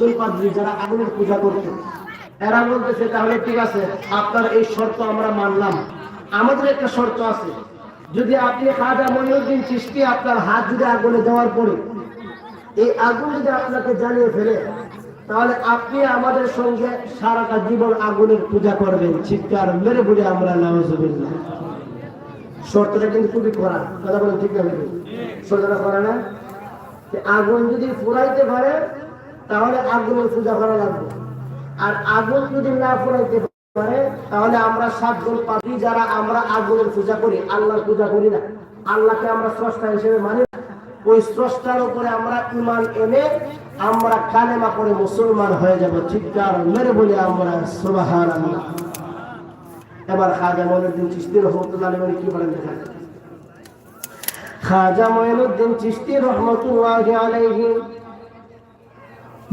সাতজন পাদ্রী যারা আগুনের পূজা করতেন এরা বলতেছে, তাহলে ঠিক আছে, আপনার এই শর্ত আমরা মানলাম। আমাদের একটা শর্ত আছে, যদি আপনি খাজা মহিউদ্দিন চিস্তি আপনার হাত যদি আগুনে দেওয়ার পরে, এই আগুন যদি আপনাকে জ্বালিয়ে ফেলে, তাহলে আপনি আমাদের সঙ্গে সারাটা জীবন আগুনের পূজা করবেন। চিৎকার মেরে বলে আমরা নামাজুবিল্লাহ শর্তটা কিন্তু খুবই করা কথা বলেন ঠিক না শর্তটা করা না? আগুন যদি ফুরাইতে পারে তাহলে আগুনের পূজা করা লাগবে। আর আগুন যদি না ফুরাইতে পারে, তাহলে আমরা সাতজন পাপি যারা আমরা আগুনের পূজা করি, আল্লাহর পূজা করি না। আল্লাহকে আমরা স্রষ্টা হিসেবে মানি না। ওই স্রষ্টার উপরে আমরা ইমান এনে আমরা কালেমা করে মুসলমান হয়ে যাব চিৎকার মেরে বলি আমরা সুবাহান এবার খাজা মঈনুদ্দিন চিশতি রহমতুল্লাহ আলাইহি কি বলেন দেখেন। খাজা মঈনুদ্দিন চিশতি রহমতুল্লাহ আলাইহি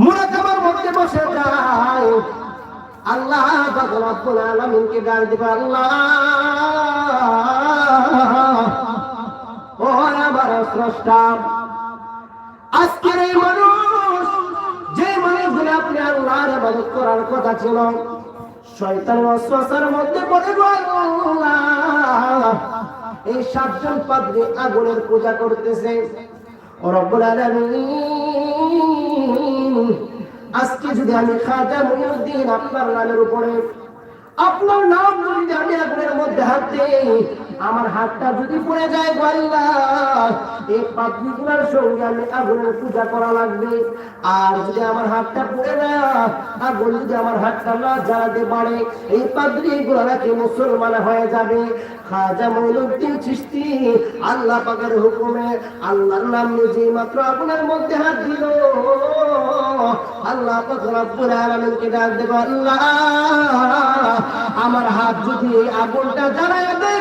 মুরাকাবার মধ্যে বসে যায়। আল্লাহ রব্বুল আলামিনকে ডাক দিবে, আল্লাহ, ও আমার স্রষ্টা, আজকের এই মানুষ, যে মানুষগুলো আপনি আল্লাহর ইবাদত করার কথা ছিল, শয়তান ওয়াসওয়াসার মধ্যে পড়ে গো আল্লাহ এই সাতজন পাদ্রী আগুনের পূজা করতেছে। রব্বুল আলামিন আজকে যদি আমি খাজা মুইনুদ্দিন আপনার নামের উপরে আপনার নাম যদি আমি আগুনের মধ্যে দিই, আমার হাতটা যদি পড়ে যায় গো এই পাত্রীগুলার সঙ্গে আমি আগুনের পূজা করা লাগবে। আর যদি আমার হাতটা পড়ে যায়, আগুন যদি আমার হাতটা না জ্বালাতে পারে, এই পাদ্রীগুলো নাকি মুসলমান হয়ে যাবে। খাজা মঈনুদ্দিন চিশতি, আল্লাহ পাকের হুকুমে আল্লাহর নাম নিজে মাত্র আপনার মধ্যে হাত দিল। আল্লাহ পাক রব্বুল আলামিনকে ডাক দেব আল্লাহ আমার হাত যদি আগুনটা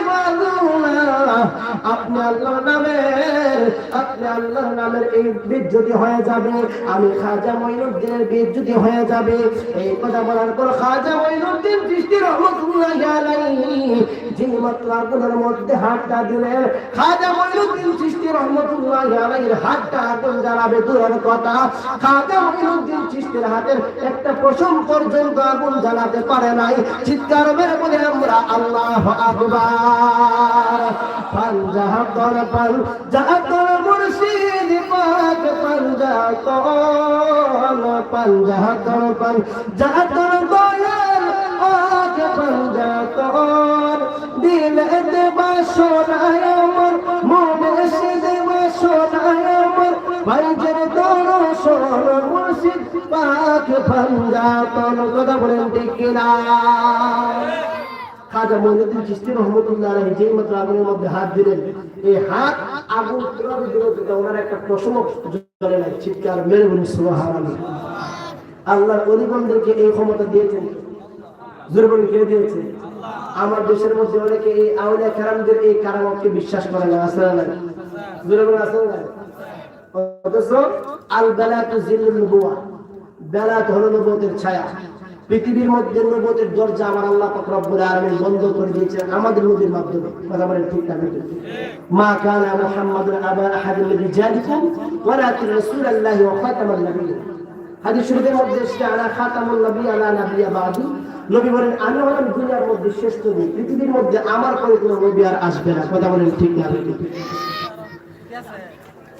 গো আল্লাহ, আপনি আল্লাহর নামের আপনি নামের এই বীজ যদি হয়ে যাবে আমি খাজা মঈনুদ্দিনের বীজ যদি হয়ে যাবে এই কথা বলার পর খাজা মঈনুদ্দিন দৃষ্টি রহমতুল্লাহ যিনি মাত্র মধ্যে হাতটা দিলেন খাজা মঈনুদ্দিন চিশতি রহমতুল্লাহ আলাইহির হাতটা আগুন জ্বালাবে দূরের কথা। খাজা মঈনুদ্দিন চিশতির হাতের একটা পশম পর্যন্ত আগুন জ্বালাতে পারে নাই। চিৎকার মেরে বলে, আমরা আল্লাহ আকবার। পাঞ্জাতন পাঞ্জাতন মুর্শিদ পাক পাঞ্জাতন পাঞ্জাতন পাঞ্জাতন দয়াল পাক পাঞ্জাতন দিলেতে ভাইজের পাক কথা বলেন ঠিক খাজা মঈনুদ্দিন চিশতি রহমতুল্লাহ আলাইহি যেই মাত্র আগুনের মধ্যে হাত দিলেন, এই হাত আগুন ওনার একটা প্রশমক জ্বলে নাই, চিৎকার মেরে বলি সুবহানাল্লাহ। আল্লাহর অলিগণদেরকে এই ক্ষমতা দিয়েছেন, জোরে বলি কে দিয়েছে আমার দেশের মধ্যে অনেকে এই আউলিয়া কারামদের এই কারামতকে বিশ্বাস করে না আসলে না আসলে না অথচ আল বেলাতু নবুয়তের ছায়া। পৃথিবীর মধ্যে নবুয়তের দরজা আমার আল্লাহ পাক রব্বুল বন্ধ করে দিয়েছেন আমাদের নবীর মাধ্যমে। কথা বলেন ঠিক না মা কানা মুহাম্মাদুন আবা আহাদিন মিন রিজালিকুম ওয়ালাকিন রাসূলুল্লাহি ওয়া খাতামান মধ্যে আনা খাতামুন আলা বাদু। নবী বলেন, আমি হলাম দুনিয়ার মধ্যে শ্রেষ্ঠ নবী পৃথিবীর মধ্যে আমার পরে কোনো নবী আর আসবে না। কথা বলেন ঠিক না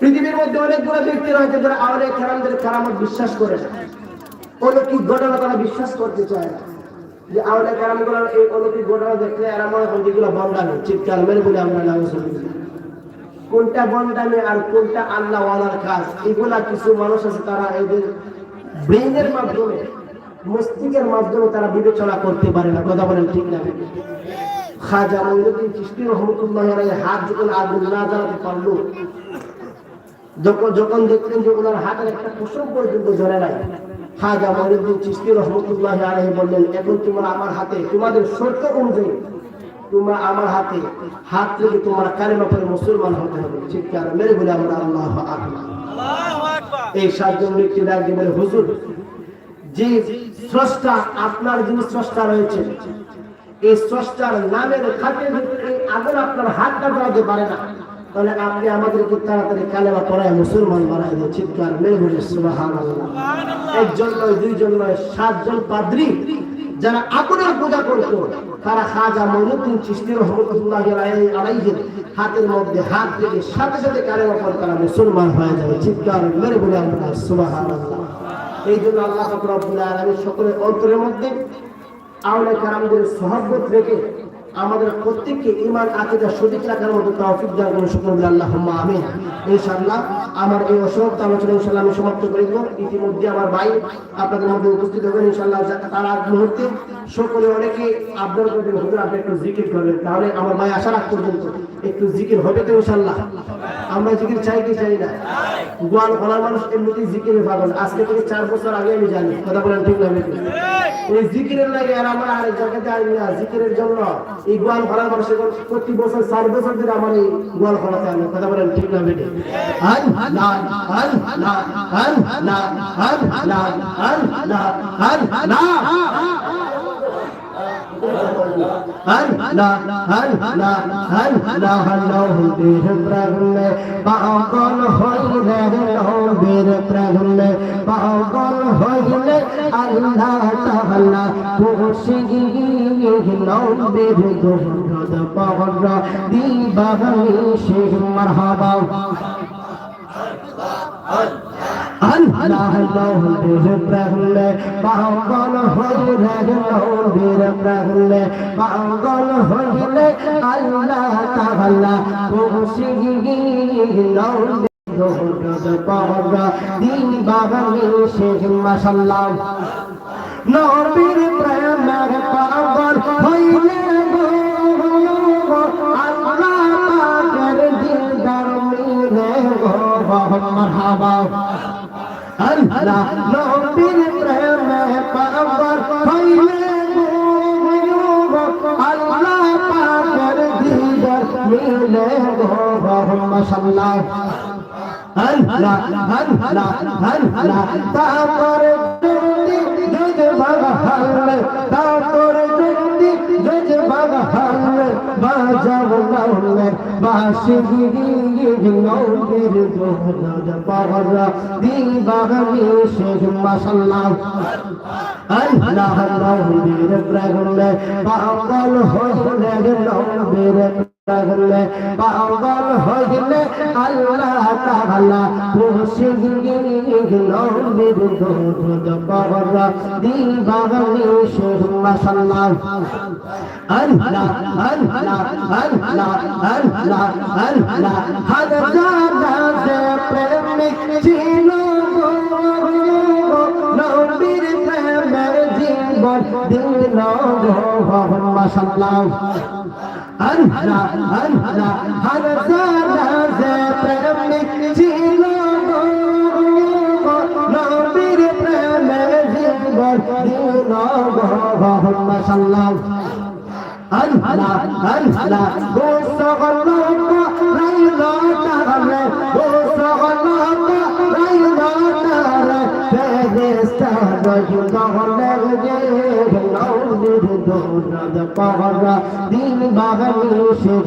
পৃথিবীর মধ্যে অনেকগুলো ব্যক্তি রয়েছে যারা আওয়ালে খেরামদের কারামত বিশ্বাস করে না। অলৌকিক ঘটনা তারা বিশ্বাস করতে চায় না। যে আওয়ালে কারামগুলোর এই অলৌকিক ঘটনা দেখলে এরা মনে করেন যেগুলো বন্ডামি চিৎকার মেরে বলে আমরা নাম কোনটা বন্ডামি আর কোনটা আল্লাহ ওয়ালার কাজ, এগুলা কিছু মানুষ আছে, তারা এদের ব্রেইনের মাধ্যমে মস্তিষ্কের মাধ্যমে তারা বিবেচনা করতে পারে না। কথা বলেন ঠিক না? খাজা রহমতুল্লাহ হাত যখন আগুন না জ্বালাতে পারল যখন যখন দেখলেন যে ওনার হাতের একটা কুসুম পর্যন্ত জ্বলে নাই খাজা চিশতি রহমতুল্লাহ বললেন এখন তোমরা আমার হাতে তোমাদের শর্ত অনুযায়ী তোমরা আমার হাতে হাত থেকে তোমার কালেমা পরে মুসলমান হতে হবে। চিৎকার মেরে বলে আমরা আল্লাহ আকবার। এই সাতজন ব্যক্তি ডাক বলে হুজুর যে স্রষ্টা আপনার যিনি স্রষ্টা রয়েছে। এই স্রষ্টার নামের খাতে আগুন আপনার হাতটা জ্বালাতে পারে না। মুসলমান দুইজন নয়, সাতজন পাদ্রী যারা তারা হাতের মধ্যে হাত সাথে সাথে কালেমা পড়ে তারা মুসলমান হয়ে যাবে। চিৎকার মেরে বলে আমরা সুবাহান এই জন্য আল্লাহ আলামিন সকলের অন্তরের মধ্যে আউলে কারামদের সহবত রেখে আমাদের প্রত্যেককে ইমান আকিদা সঠিক রাখার মতো তৌফিক দান করুন। শুকর আল্লাহ আমিন। ইনশাআল্লাহ আমার এই অসমাপ্ত আলোচনা ইনশাআল্লাহ আমি সমাপ্ত করে দেব ইতিমধ্যে আমার ভাই আপনাদের মধ্যে উপস্থিত হবেন। ইনশাআল্লাহ তার আগ মুহূর্তে সকলে অনেকে আবদার করবেন, হুজুর, আপনি একটু জিকির করবেন তাহলে আমার ভাই আশা রাখ পর্যন্ত একটু জিকির হবে তো ইনশাআল্লাহ। আমরা জিকির চাই কি চাই না? গোয়াল খোলার মানুষ এমনিতেই জিকিরে পাগল আজকে থেকে চার বছর আগে আমি জানি কথা বলেন ঠিক না এই জিকিরের লাগে আর আমরা আরেক জায়গাতে আনি না জিকিরের জন্য এই গোয়াল খোলার মানুষ প্রতি বছর চার বছর ধরে আমার এই গোয়াল খোলাতে আনি কথা বলেন ঠিক না বেটে আন না আন না আন না আন না আন না আন না হন না হন না হন না নবীর প্রেমে পাগল হইলে নবীর প্রেমে পাগল হইলে আল্লাহ তাআলা খুশি নবীর দুরদ পাগল দিবাহি সে মারহাবা আল্লাহ নবীর প্রেমে পাগল হইলে নবীর প্রেমে পাগল হইলে আল্লাহ তাআলা খুশি পাকের দিদার মিলে গো মারহাবা আল্লাহ, নবীর প্রেমে পাগল হইলে আল্লাহ পাকের দিদার মিলে গো মাশাআল্লাহ। আল্লাহ আল্লাহ আল্লাহ, তারপরে গজ বাগাল তারপরে যদি গজ বাগাল বাজাব লাউলে বাসিগিরি নৌকের দোহরাদ পাওয়ারা দিবাগি শেখ মাশাল্লাহ। আল্লাহ নবীর প্রাগলে পাগল হইলে নবীর প্রেমে পাগল হইলে আল্লাহ তাআলা খুশি নবীর দুধ পাওয়ারা দিবাগি শেখ মাশাল্লাহ আল্লাহ আল্লাহ আল্লাহ আল্লাহ আল্লাহ হাজার প্রেমিক ছিল নবীর প্রেমের জীবন, দিল গো মাশাল্লাহ আল্লাহ আল্লাহ হাজার প্রেমিক ছিল নবীর প্রেমের জীবন দিল গো মাশাল্লাহ আল্লাহ আল্লাহ গোসগল রাইলা তারে গোসগল রাইলা তারে ফেরেস্তা দজগলে গে নৌদির দৌরাদ পাওয়া দিন বাগানি শেখ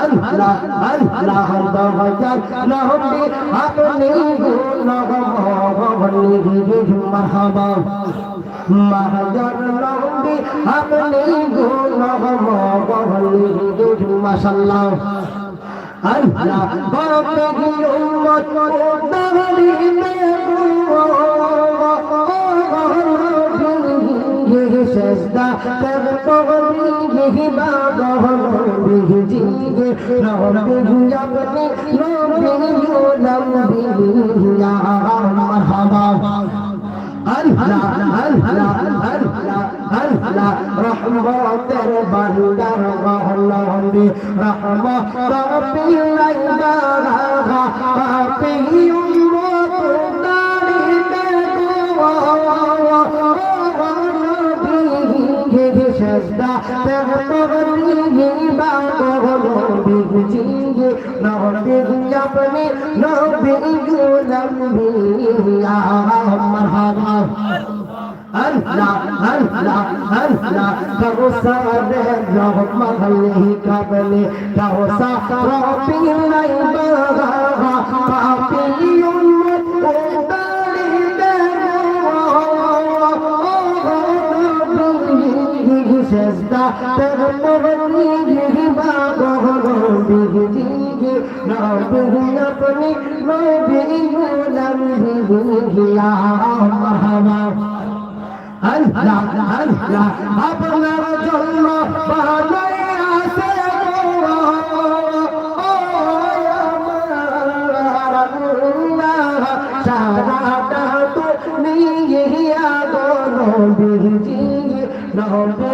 আল্লাহ দওয়াজার নহবি আপনি মারহাবা মাহাজার নহবি আপনি গুণগমনি দিদি মাশাল্লাহ আল্লাহ কি উম্মত দাহরি মে সেজদা পগলি গহি বাগহন বিহি জিগে নবি আপনি নবি গোলাম বিয়া মারহাবা আল্লাহ আল্লাহ আল্লাহ আল্লাহ রহমতের বান্দার গহলবি রহমত রব্বিল লাইলাহা পাপি উম্মত দারিতে গো সেজদা তের পগলি বাগহন বিহি জিগে নবি আপনি নবি গোলাম বিয়া মারহাবা अल्लाह अल्लाह अल्लाह करोसा रे रब महले कबले करोसा रोपी नहीं बगा पापी उम्मत को बलि दे सजदा तेरे मोहनी गिरबा गोलो बिजली ना बिजली अपनी मैं भी गुलाम भी गुलाम हवा আল্লাহ আল্লাহ আপনার জন্য বানাই আছে সারাটা তো নিয়ে আগনো বিজি নবী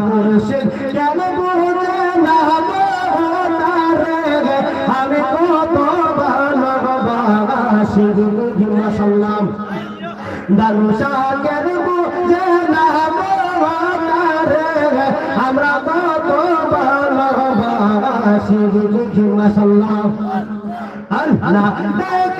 মুর্শিদ কেন বুঝে না আমি কত ভালোবাসি মাশাআল্লাহ দারুশা কেন বুঝে না আমরা কত ভালোবাসি মাশাআল্লাহ Allah,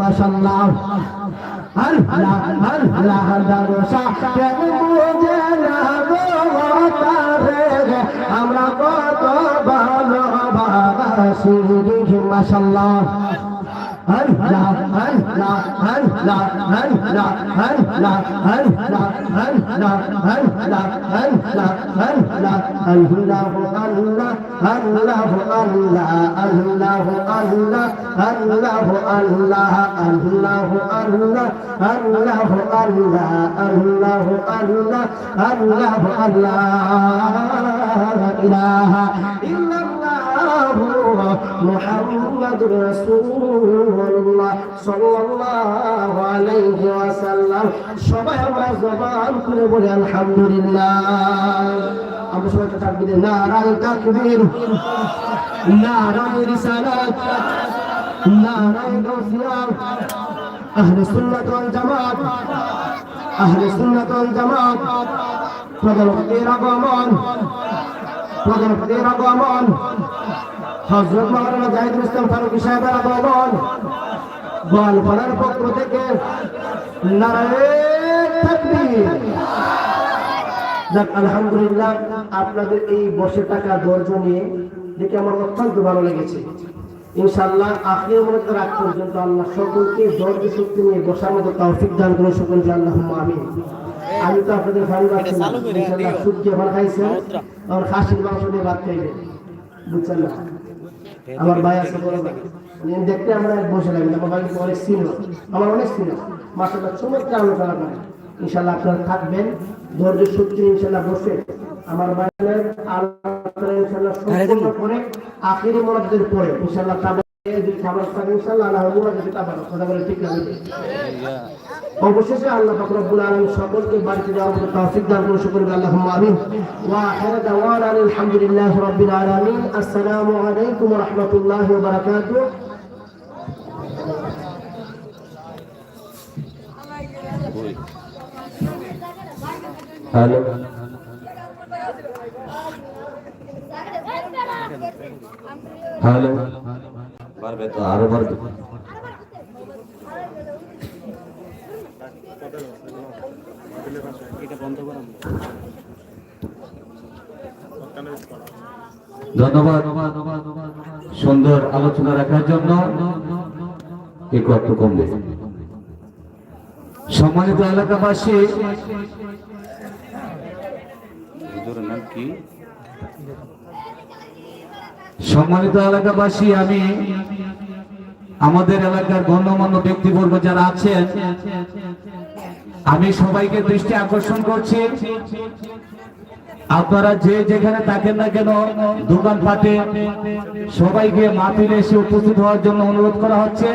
মাসাল্লাহ হর হর হর হর হর দরসা কেন বুঝে না গো, তারে আমরা কত ভালো ভাবাসি মাসাল্লাহ হর হর হর হর الله الله الله الله إله إلا الله محمد رسول الله صلى الله عليه وسلم সবাই আমরা জবান করে বলি, আলহামদুলিল্লাহ। আমরা সবাই থাকবি নারায় তাকবীর। নারায় রিসালাত। নারায় গাউসিয়া আহলে সুন্নাত ওয়াল জামাত। আহলে সুন্নাত ওয়াল জামাত। প্রধানমন্ত্রীর আগমন। প্রধানমন্ত্রীর আগমন। হজরত মৌলানা জাহিদুল ইসলাম ফারুকি সাহেবের গোয়ালপাড়ার পক্ষ থেকে যাক, আলহামদুলিল্লাহ, আপনাদের এই বসে থাকা ধৈর্য নিয়ে দেখে আমার অত্যন্ত ভালো লেগেছে। ইনশাআল্লাহ, আখির মনে রাখ পর্যন্ত আল্লাহ সকলকে ধৈর্য শক্তি নিয়ে বসার মতো তৌফিক দান করে সকলকে আল্লাহ আমিন। আমি তো আপনাদের ভালো লাগছে না, ইনশাআল্লাহ সূর্য ভালো খাইছে আর খাসির মাংস দিয়ে ভাত বুঝছেন না? আমার ভাই আছে বড় ভাই। দেখতে আমরা এক বসে লাগি আমার ভাই অনেক সিনিয়র আমার অনেক ছিল। সিনিয়র মাসাল্লাহ চমৎকার আলোচনা করে। ইনশাল্লাহ আপনারা থাকবেন। ধৈর্য সত্যি ইনশাল্লাহ বসে। আমার ভাইয়ের আলোচনা ইনশাল্লাহ সম্পূর্ণ করে আখেরি মনাদের পরে ইনশাল্লাহ অবশেষে আল্লাহ ফকরবুল আলম সকলকে বাড়িতে যাওয়ার মতো তৌফিক দান করে শুকুর আল্লাহ আমিন ওয়া আখির দাওয়ান আলহামদুলিল্লাহ রাব্বিল আলামিন আসসালামু আলাইকুম ওয়া রাহমাতুল্লাহি ওয়া বারাকাতুহু হ্যালো হ্যালো পারবে তো? আরও পারবে ধন্যবাদ। সুন্দর আলোচনা রাখার জন্য একটু একটু কমবে। সম্মানিত এলাকাবাসী সম্মানিত এলাকাবাসী, আমি আমাদের এলাকার গণ্যমান্য ব্যক্তিবর্গ যারা আছেন, আমি সবাইকে দৃষ্টি আকর্ষণ করছি। আপনারা যে যেখানে থাকেন না কেন, দোকানপাটে সবাইকে মাতিলে এসে উপস্থিত হওয়ার জন্য অনুরোধ করা হচ্ছে।